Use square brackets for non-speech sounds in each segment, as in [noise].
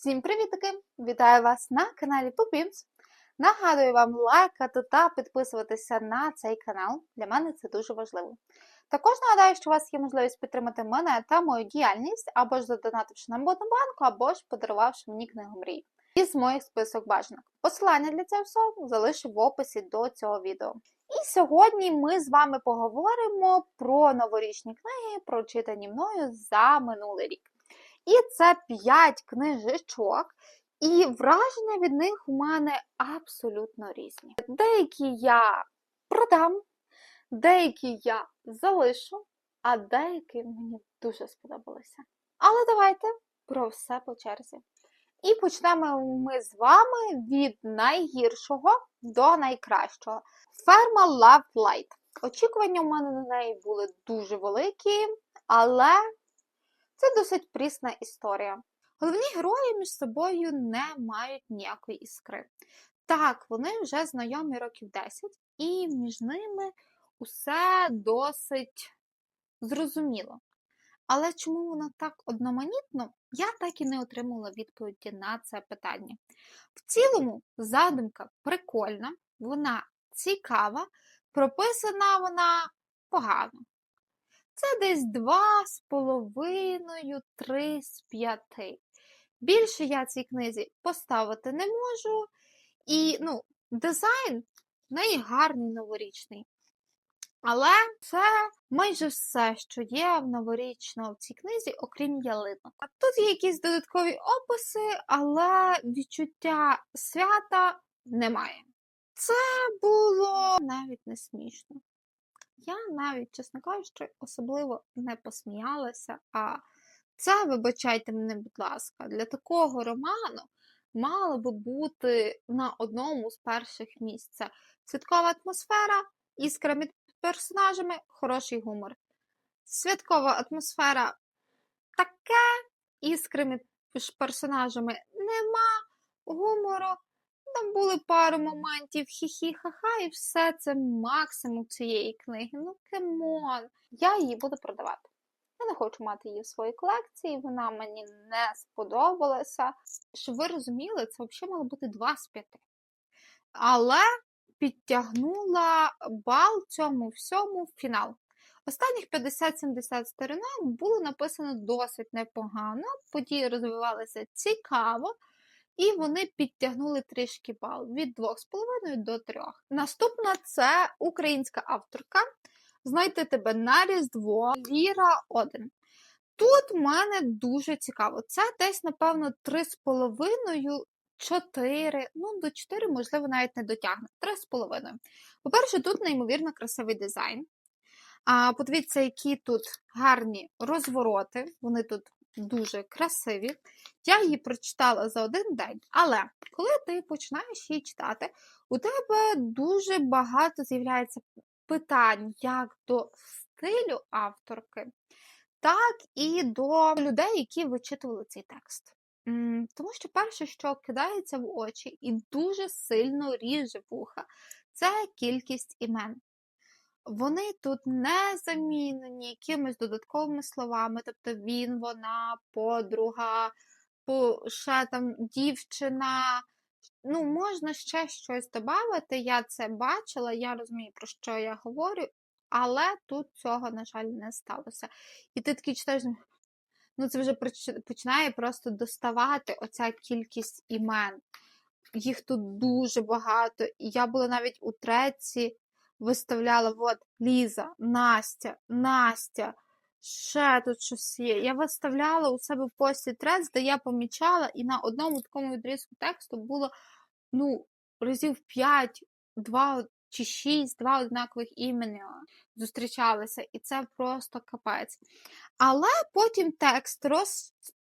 Всім привітки! Вітаю вас на каналі Попімс. Нагадую вам лайкати та підписуватися на цей канал. Для мене це дуже важливо. Також нагадаю, що у вас є можливість підтримати мене та мою діяльність, або ж задонативши на Ботнобанку, або ж подарувавши мені книгу мрій. Із моїх список бажаних. Посилання для цього всього залишу в описі до цього відео. І сьогодні ми з вами поговоримо про новорічні книги, прочитані мною за минулий рік. І це 5 книжечок, і враження від них у мене абсолютно різні. Деякі я продам, деякі я залишу, а деякі мені дуже сподобалися. Але давайте про все по черзі. І почнемо ми з вами від найгіршого до найкращого. Ферма Love Light. Очікування у мене на неї були дуже великі, але це досить прісна історія. Головні герої між собою не мають ніякої іскри. Так, вони вже знайомі років 10, і між ними усе досить зрозуміло. Але чому воно так одноманітно, я так і не отримала відповіді на це питання. В цілому, задумка прикольна, вона цікава, прописана вона погано. Це десь 2,5-3 з 5. Більше я цій книзі поставити не можу. І ну, дизайн в неї гарний новорічний. Але це майже все, що є в новорічного в цій книзі, окрім ялинок. Тут є якісь додаткові описи, але відчуття свята немає. Це було навіть не смішно. Я навіть, чесно кажучи, особливо не посміялася. А це, вибачайте мене, будь ласка, для такого роману мало би бути на одному з перших місць. Це святкова атмосфера, іскра між персонажами, хороший гумор. Святкова атмосфера таке, іскри між персонажами нема, гумору. Там були пару моментів хі-хі-ха-ха, і все це максимум цієї книги. Ну, кемон. Я її буду продавати. Я не хочу мати її в своїй колекції, вона мені не сподобалася. Щоб ви розуміли, це взагалі мало бути 2 з 5. Але підтягнула бал цьому всьому в фінал. Останніх 50-70 сторінок було написано досить непогано, події розвивалися цікаво. І вони підтягнули трішки бал від 2,5 до 3. Наступна це українська авторка. Знайти тебе на Різдво Ліра 1. Тут в мене дуже цікаво. Це десь, напевно, 3,5, 4, ну, до 4, можливо, навіть не дотягне. 3,5. По-перше, тут неймовірно красивий дизайн. А, Подивіться, які тут гарні розвороти. Вони тут дуже красиві. Я її прочитала за один день, але коли ти починаєш її читати, у тебе дуже багато з'являється питань як до стилю авторки, так і до людей, які вичитували цей текст. Тому що перше, що кидається в очі і дуже сильно ріже вуха, це кількість імен. Вони тут не замінені якимись додатковими словами, тобто він, вона, подруга, ще там дівчина. Ну, можна ще щось додати. Я це бачила, я розумію, про що я говорю, але тут цього, на жаль, не сталося. І ти такий читаєш, ну це вже починає просто доставати оця кількість імен. Їх тут дуже багато. І я була навіть у треці виставляла от Ліза, Настя, Настя, ще тут щось є. Я виставляла у себе в пості трец, де я помічала, і на одному такому відрізку тексту було ну, разів 5, 2 чи 6, два однакових імені зустрічалися, і це просто капець. Але потім текст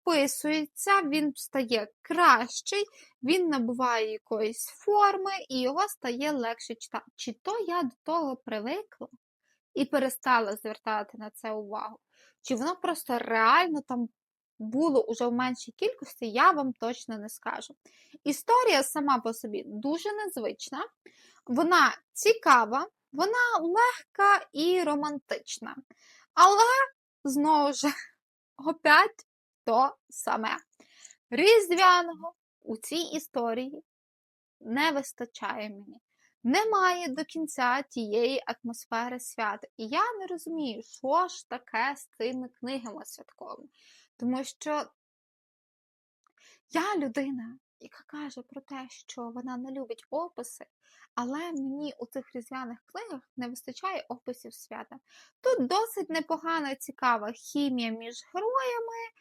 розписується, він стає кращий, він набуває якоїсь форми, і його стає легше читати. Чи то я до того привикла і перестала звертати на це увагу, чи воно просто реально там було уже в меншій кількості, я вам точно не скажу. Історія сама по собі дуже незвична, вона цікава, вона легка і романтична. Але, знову ж, [laughs] опять то саме. Різдвяного у цій історії не вистачає мені. Немає до кінця тієї атмосфери свята. І я не розумію, що ж таке з цими книгами святковими. Тому що я людина, яка каже про те, що вона не любить описи, але мені у цих різдвяних книгах не вистачає описів свята. Тут досить непогана, цікава хімія між героями.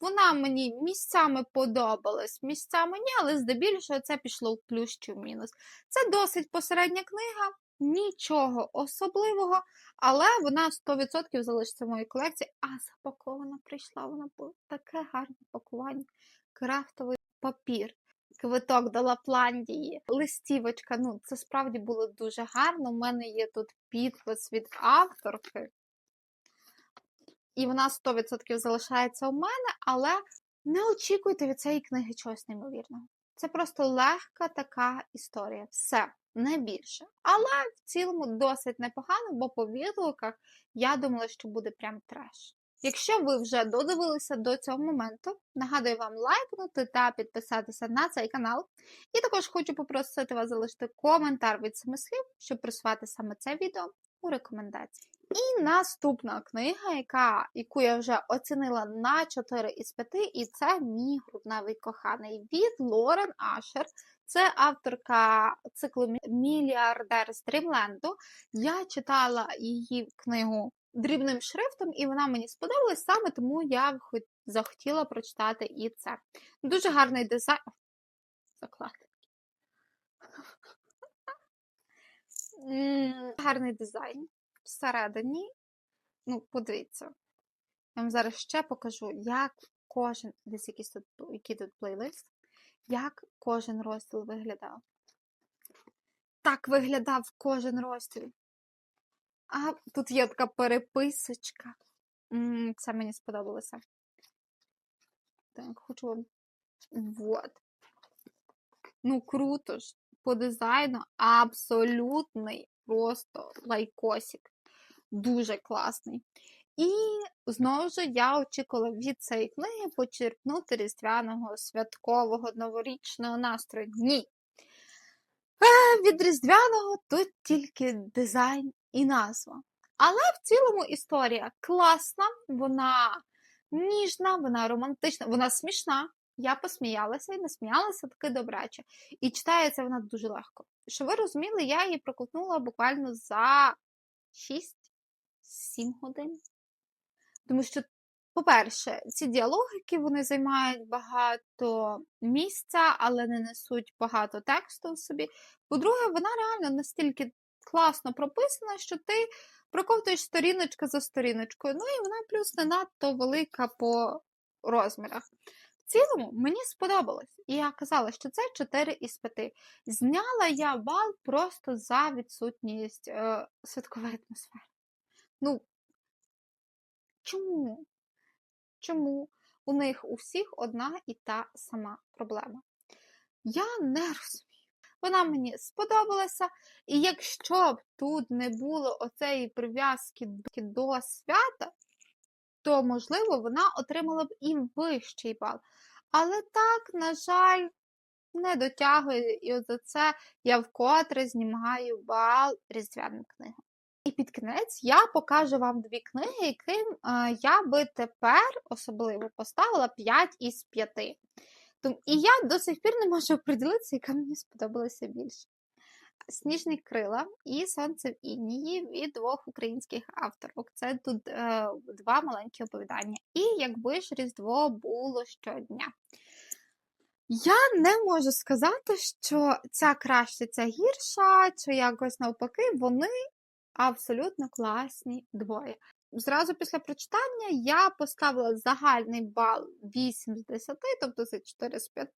Вона мені місцями подобалась, місцями ні, але здебільшого це пішло в плюс чи в мінус. Це досить посередня книга, нічого особливого, але вона 100% залишиться в моїй колекції. А запакована прийшла вона була таке гарне пакування, крафтовий папір. Квиток до Лапландії, листівочка. Ну, це справді було дуже гарно. У мене є тут підпис від авторки. І вона 100% залишається у мене, але не очікуйте від цієї книги чогось неймовірного. Це просто легка така історія. Все, не більше. Але в цілому досить непогано, бо по відгуках я думала, що буде прям треш. Якщо ви вже додивилися до цього моменту, нагадую вам лайкнути та підписатися на цей канал. І також хочу попросити вас залишити коментар від семи слів, щоб просувати саме це відео у рекомендації. І наступна книга, яка, яку я вже оцінила на 4 із 5, і це мій грудневий коханий від Лорен Ашер. Це авторка циклу Мільярдер з Дрімленду. Я читала її книгу дрібним шрифтом, і вона мені сподобалась саме тому я захотіла прочитати і це. Дуже гарний дизайн. Заклад. [laughs] Гарний дизайн всередині. Ну, подивіться. Я вам зараз ще покажу, як кожен, десь якийсь тут, який тут плейлист, як кожен розділ виглядав. Так виглядав кожен розділ. А тут є така переписочка. Це мені сподобалося. Так, хочу вам. Вот. Ну, круто ж. По дизайну абсолютний просто лайкосик. Дуже класний. І знову ж я очікувала від цієї книги почерпнути різдвяного святкового новорічного настрою. Ні. Е, від різдвяного тут тільки дизайн і назва. Але в цілому історія класна, вона ніжна, вона романтична, вона смішна. Я посміялася і насміялася таки добряче. І читається вона дуже легко. Щоб ви розуміли, я її проковтнула буквально за 6-7 годин. Тому що, по-перше, ці діалогики вони займають багато місця, але не несуть багато тексту в собі. По-друге, вона реально настільки класно прописана, що ти проковтуєш сторіночка за сторіночкою. Ну і вона плюс не надто велика по розмірах. В цілому мені сподобалось. І я казала, що це 4 із 5. Зняла я бал просто за відсутність е, святкової атмосфери. Ну, чому? Чому у них у всіх одна і та сама проблема? Я не [laughs] розумію. Вона мені сподобалася, і якщо б тут не було оцеї прив'язки до свята, то, можливо, вона отримала б і вищий бал. Але так, на жаль, не дотягує, і от за це я вкотре знімаю бал різдвяним книгам. І під кінець я покажу вам дві книги, яким е, я би тепер особливо поставила 5 із 5. І я до сих пір не можу оприділитися, яка мені сподобалася більше. Сніжні крила і Сонце в Інії від двох українських авторок. Це тут е, два маленькі оповідання. І якби ж Різдво було щодня. Я не можу сказати, що ця краще, ця гірша, чи якось навпаки, вони абсолютно класні двоє. Зразу після прочитання я поставила загальний бал 8 з 10, тобто це 4 з 5,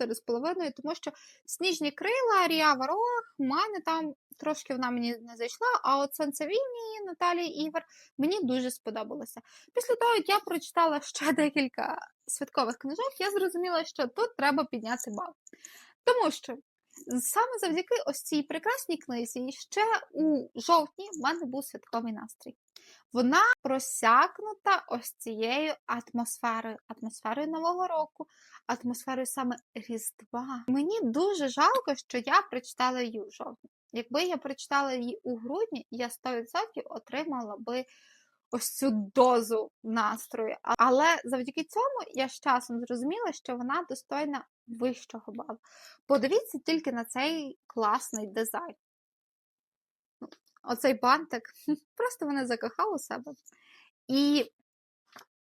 4,5, тому що сніжні крила, Рія Варох, мене там трошки вона мені не зайшла, а от Сонцевільні Наталії Ігор мені дуже сподобалося. Після того, як я прочитала ще декілька святкових книжок, я зрозуміла, що тут треба підняти бал. Тому що саме завдяки ось цій прекрасній книзі ще у жовтні в мене був святковий настрій. Вона просякнута ось цією атмосферою, атмосферою Нового року, атмосферою саме Різдва. Мені дуже жалко, що я прочитала її у жовтні. Якби я прочитала її у грудні, я 100% отримала би ось цю дозу настрою. Але завдяки цьому я з часом зрозуміла, що вона достойна вищого балу. Подивіться тільки на цей класний дизайн. Ну, Оцей бантик просто мене закохав у себе. І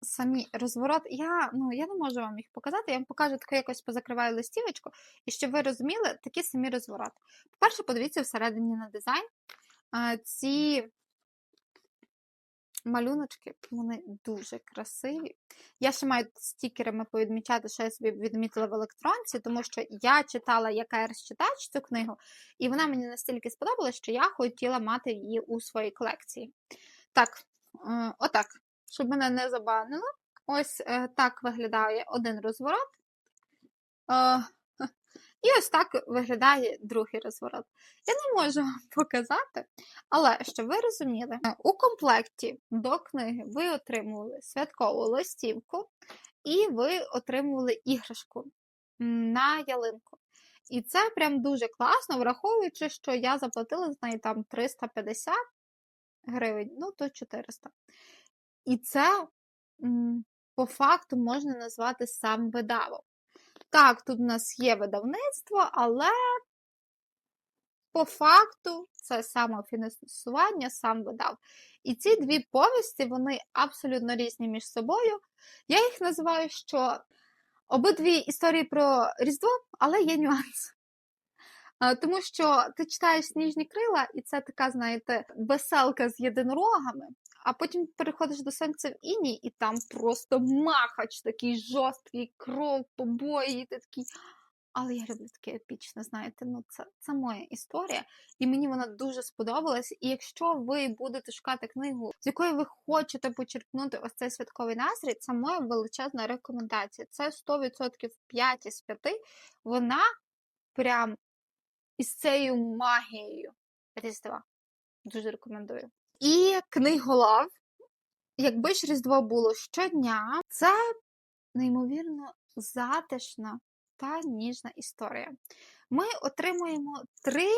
самі розворот, я, ну, я не можу вам їх показати, я вам покажу таку якось позакриваю листівочку, і щоб ви розуміли, такі самі розвороти. По-перше, подивіться всередині на дизайн. Ці малюночки, вони дуже красиві. Я ще маю стікерами повідмічати, що я собі відмітила в електронці, тому що я читала як читач цю книгу, і вона мені настільки сподобалась, що я хотіла мати її у своїй колекції. Так, е, отак, щоб мене не забанило. Ось е, так виглядає один розворот. І ось так виглядає другий розворот. Я не можу вам [laughs] показати, але щоб ви розуміли, у комплекті до книги ви отримували святкову листівку, і ви отримували іграшку на ялинку. І це прям дуже класно, враховуючи, що я заплатила за неї там 350 гривень, ну то 400. І це по факту можна назвати сам видавом. Так, тут у нас є видавництво, але по факту це самофінансування сам видав. І ці дві повісті, вони абсолютно різні між собою. Я їх називаю, що обидві історії про Різдво, але є нюанс. Тому що ти читаєш сніжні крила, і це така, знаєте, веселка з єдинорогами, а потім переходиш до сонця в іній, і там просто махач такий жорсткий, кров, побої, і ти такий. Але я люблю таке епічне, знаєте, ну це, це моя історія, і мені вона дуже сподобалась. І якщо ви будете шукати книгу, з якої ви хочете почерпнути ось цей святковий настрій, це моя величезна рекомендація. Це 100% 5 із 5. Вона прям із цією магією Різдва. Дуже рекомендую. І книголав, якби ж Різдво було щодня, це неймовірно затишна та ніжна історія. Ми отримуємо три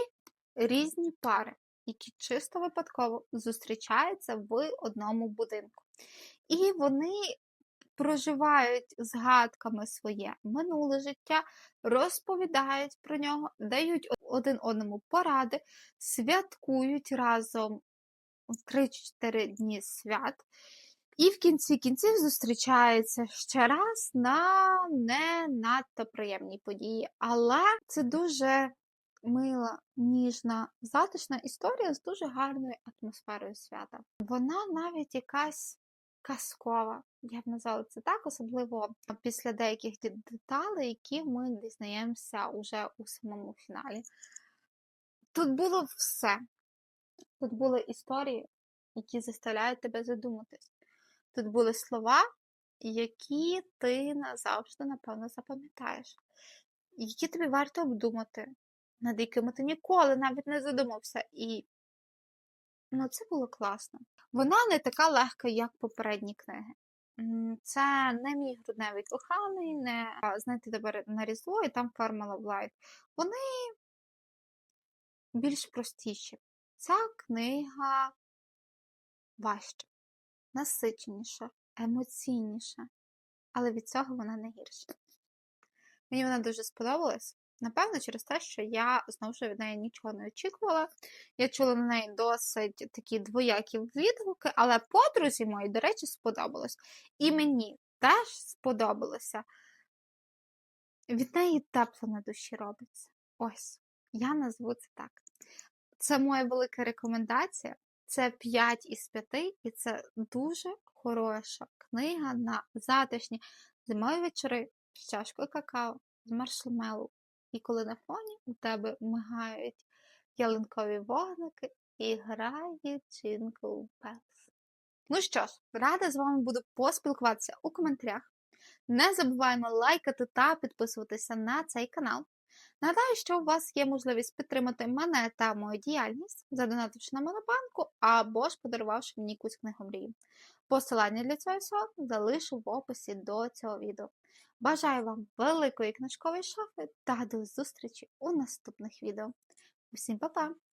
різні пари, які чисто випадково зустрічаються в одному будинку. І вони проживають згадками своє минуле життя, розповідають про нього, дають один одному поради, святкують разом 3-4 дні свят. І в кінці кінців зустрічаються ще раз на не надто приємні події. Але це дуже мила, ніжна, затишна історія з дуже гарною атмосферою свята. Вона навіть якась казкова, я б назвала це так, особливо після деяких деталей, які ми дізнаємося уже у самому фіналі. Тут було все. Тут були історії, які заставляють тебе задуматись. Тут були слова, які ти назавжди, напевно, запам'ятаєш, які тобі варто обдумати, над якими ти ніколи навіть не задумався. І ну, це було класно. Вона не така легка, як попередні книги. Це не мій грудневий коханий, не знаєте, тепер на Різдво і там Формула Light. Вони більш простіші. Ця книга важча, насиченіша, емоційніша, але від цього вона не гірша. Мені вона дуже сподобалась. Напевно, через те, що я знову ж від неї нічого не очікувала. Я чула на неї досить такі двоякі відгуки, але подрузі моїй, до речі, сподобалось. І мені теж сподобалося. Від неї тепло на душі робиться. Ось, я назву це так. Це моя велика рекомендація. Це 5 із 5, і це дуже хороша книга на затишні зимові вечори з чашкою какао, з маршмеллоу. І коли на фоні у тебе мигають ялинкові вогники і грає Jingle Bells. Ну що ж, рада з вами буду поспілкуватися у коментарях. Не забуваємо лайкати та підписуватися на цей канал. Нагадаю, що у вас є можливість підтримати мене та мою діяльність, задонативши на монобанку або ж подарувавши мені якусь книгу мрії. Посилання для цього всього залишу в описі до цього відео. Бажаю вам великої книжкової шафи та до зустрічі у наступних відео. Усім па-па!